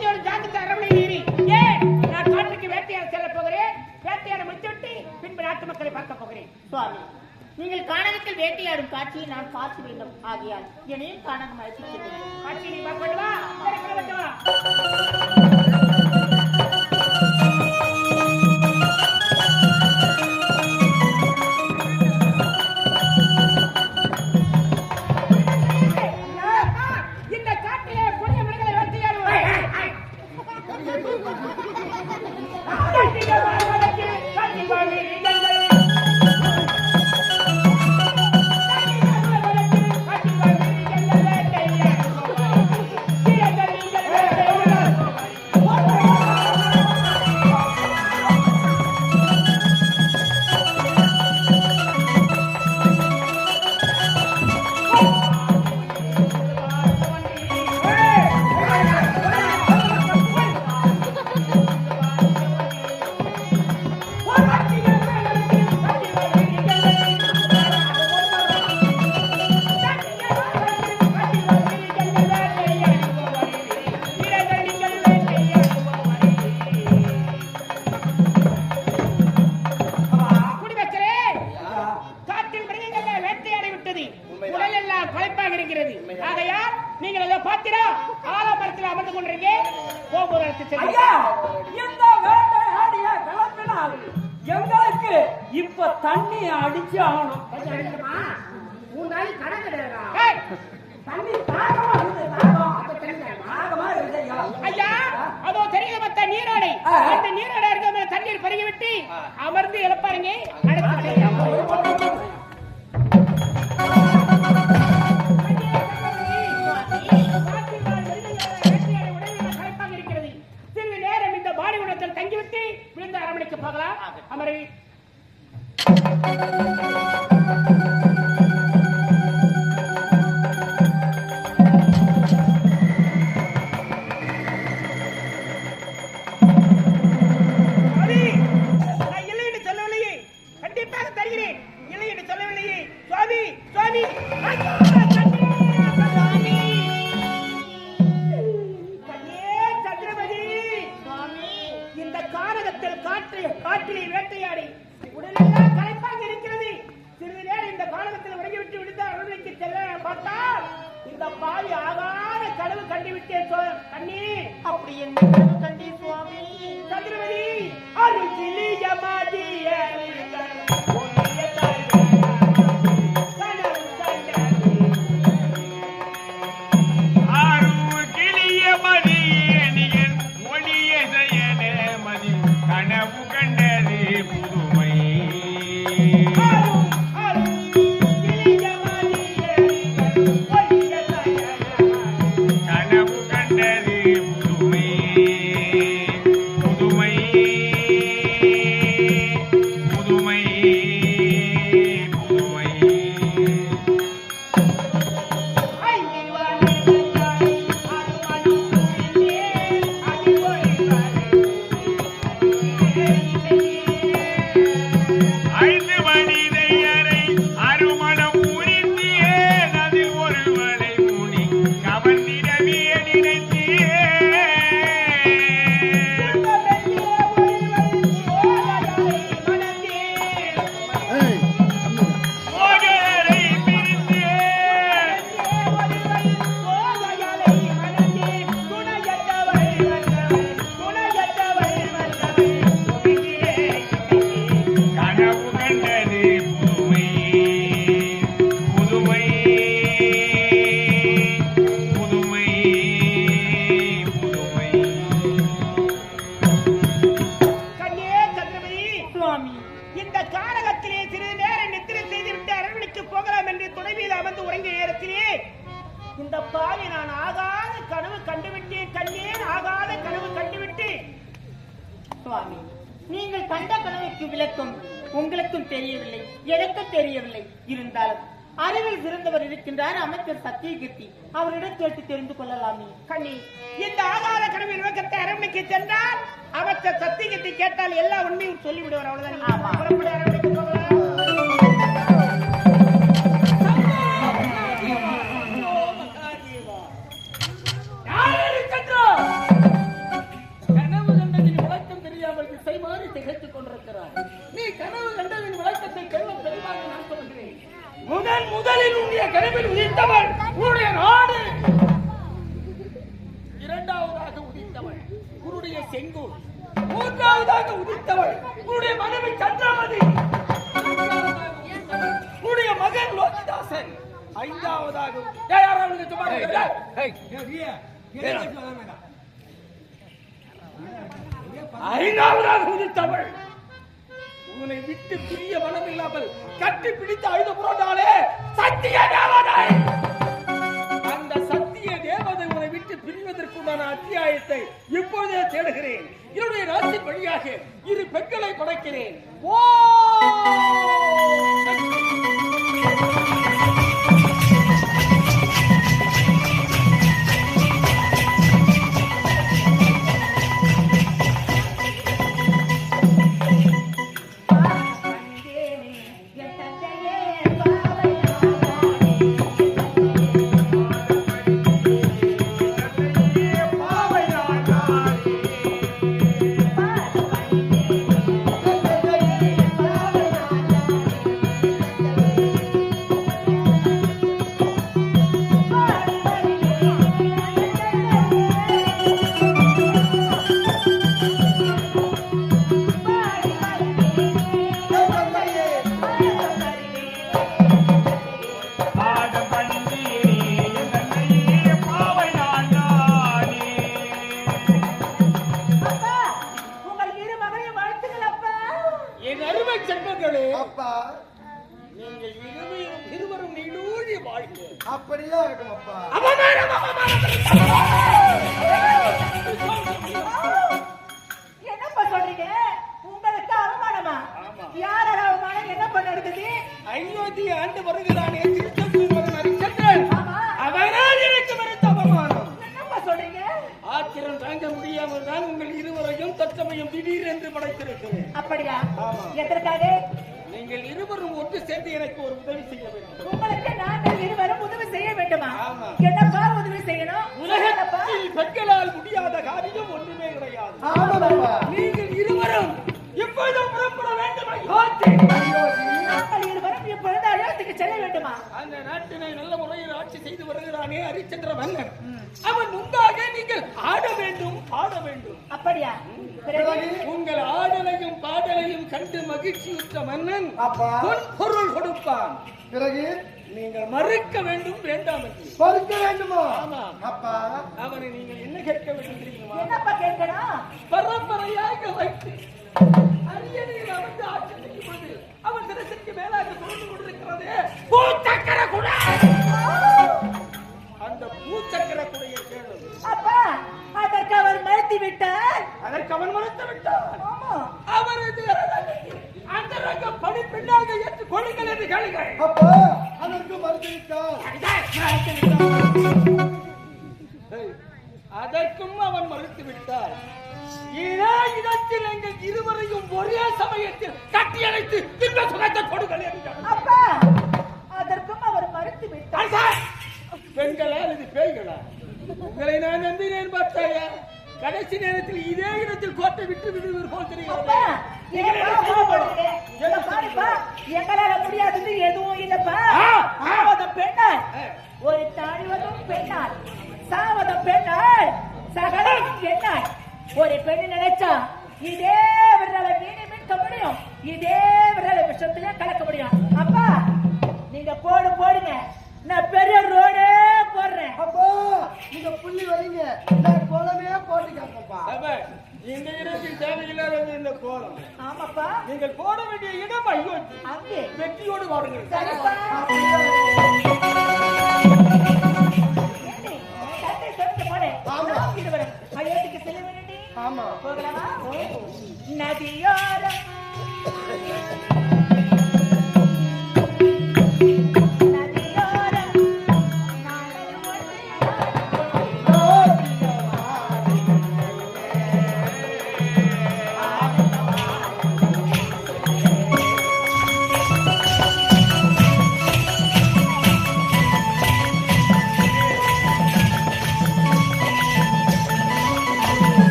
குழந்தையோடு ஜாக்கிரதை அரவணை நீரி ஏன்? நான் காட்டுக்கு வேட்டையாட செல்ல போகிறேன். வேட்டையாட முடித்துவிட்டு பின்பு நாட்டு மக்களை பார்க்க போகிறேன். சுவாமி நீங்கள் கானகத்தில் வேட்டையாடும் காட்சியை நான் பார்க்க வேண்டும். ஆகையால் என்னையும் கானகம் அழைத்துச் செல்லுங்கள் காட்சி நீ பார்க்க தண்ணி அடிச்சு ஆகணும். மூணு நாள் கடை கிடையாதா தண்ணி தாகமா இருக்குது, தாகம். தாகமா இருக்குது ஐயா. ஐயா அதோ தெரியுது மத்த நீராடை. அந்த நீராடை இருக்க மேல தண்ணீர் பருகி விட்டு அமர்ந்து இழப்பாருங்க அடுத்து கண்டிப்பாக தருகிறேன். இல்லை என்று சொல்லவில்லையே. சுவாமி சுவாமி. சுவாமி. இந்த பாவி ஆகாத கனவு கண்டுவிட்டேன் சொல் கண்ணே அப்படி என்ன? இந்த காலகத்திலே சிறிது நேரம் நித்திரை செய்துவிட்டு அரண்மனைக்கு போகலாம் என்று துணை அமர்ந்து உறங்கிய நேரத்திலே இந்த பாவி நான் ஆகாத கனவு கண்டுவிட்டேன் கண்ணேன் ஆகாத கனவு கண்டுவிட்டேன் சுவாமி நீங்கள் கண்ட கனவுக்கு விளக்கம் உங்களுக்கும் தெரியவில்லை எனக்கும் தெரியவில்லை. இருந்தாலும் அறிவில் சிறந்தவர் இருக்கின்றார் அமைச்சர் சத்தியகீர்த்தி. அவரிடம் கேட்டு தெரிந்து கொள்ளலாமே. கண்ணி இந்த ஆதார கடமை விளக்கத்தை அரவணைக்கு சென்றால் அமைச்சர் சத்தியகீர்த்தி கேட்டால் எல்லா உண்மையும் சொல்லிவிடுவார். அவ்வளவுதான். ஆமா. புறப்பட அரவணைக்கு கனவு இருக்கின்றோம் முதலில் உன்னுடைய கனவில் உதித்தவள். உன்னுடைய நாடு. இரண்டாவதாக உதித்தவள். உன்னுடைய செங்கோல். மூன்றாவதாக உதித்தவள். உன்னுடைய மனைவி சந்திரமதி. உன்னுடைய மகன் லோகிதாசன். ஐந்தாவதாக ஐந்தாவதாக உதித்தவள். உன்னை விட்டு பிரிய மனம் இல்லாமல் கட்டி பிடித்து அழுத புரோட்டாலே சத்திய தேவதை! அந்த சத்திய தேவதை உன்னை விட்டு பிரிவதற்குண்டான அத்தியாயத்தை இப்போதே தேடுகிறேன். என்னுடைய ராசி வழியாக இரு பெண்களை படைக்கிறேன். ஓ! அயோத்தி ஆண்டு வருகிறானே திருச்செந்தூர் மகன் ஹரிச்சந்திரன் ஆமா. அவனால் எனக்கு வருத்த அவமானம். என்னப்பா சொல்றீங்க? ஆத்திரம் தாங்க முடியாமல் தான் உங்கள் இருவரையும் தற்சமயம் திடீரென்று படைத்திருக்கிறேன். அப்படியா? ஆமா. எதற்காக? நீங்கள் இருவரும் ஒன்று சேர்ந்து எனக்கு ஒரு உதவி செய்ய வேண்டும். உங்களுக்கு நாங்கள் இருவரும் உதவி செய்ய வேண்டுமா. என்னப்பா உதவி செய்யணும்? உலகத்தில் பெண்களால் முடியாத காரியம் ஒன்றுமே கிடையாது. நீங்கள் இருவரும் எப்பொழுதும் புறப்பட வேண்டும்? செல்ல வேண்டுமா? அந்த நாட்டினை நல்ல முறையில் ஆட்சி செய்து வருகிறானே ஹரிச்சந்திர மன்னன். அவன் முன்பாக நீங்கள் ஆட வேண்டும் பாட வேண்டும். அப்படியா? பிறகு? உங்கள் ஆடலையும் பாடலையும் கண்டு மகிழ்ச்சியுற்ற மன்னன் அப்பா. பொன் பொருள் கொடுப்பான். பிறகு? நீங்கள் மறுக்க வேண்டும் வேண்டாம் என்று. பொறுக்க வேண்டுமா? ஆமா. அப்பா. அவனை நீங்கள் என்ன கேட்க வேண்டும் தெரியுமா என்னப்பா கேட்கணும்? பரம்பரையாக வைத்து அதற்கும் அவன் மறுத்து விட்டார் இதே இடத்தில் எங்கள் இருவரையும் ஒரே சமயத்தில் கட்டி அணைத்து திம்ப சுகத்தை கொடுங்கள். அப்பா அதற்கும் அவர் மறுத்து விட்டார். பெண்களா அல்லது பேய்களா? உங்களை நான் நம்பினேன் பார்த்தாயா கடைசி நேரத்தில் இதே இடத்தில் கோட்டை விட்டு விடுவது போல் எங்களால முடியாதது எதுவும் இல்லப்பா. ஆவதம் பெண்ணால் ஒரு தாழ்வதும் பெண்ணால் சாவதம் பெண்ணால் சகலம் பெண்ணால் ஒரு பெண்ணு நினைச்சா இதே விரலை மீறி மீட்க முடியும். இதே விரலை விஷத்திலே கலக்க முடியும். அப்பா நீங்க போடு போடுங்க. நான் பெரிய ரோடே போடுறேன். அப்பா நீங்க புள்ளி வைங்க நான் கோலமே போட்டு கேட்பப்பா அப்ப, இந்த இடத்தில் தேவையில்லாதது இந்த கோலம். ஆமாப்பா. நீங்கள் போட வேண்டிய இடம் ஐயோ அங்கே. வெற்றியோடு வாருங்கள். சரிப்பா.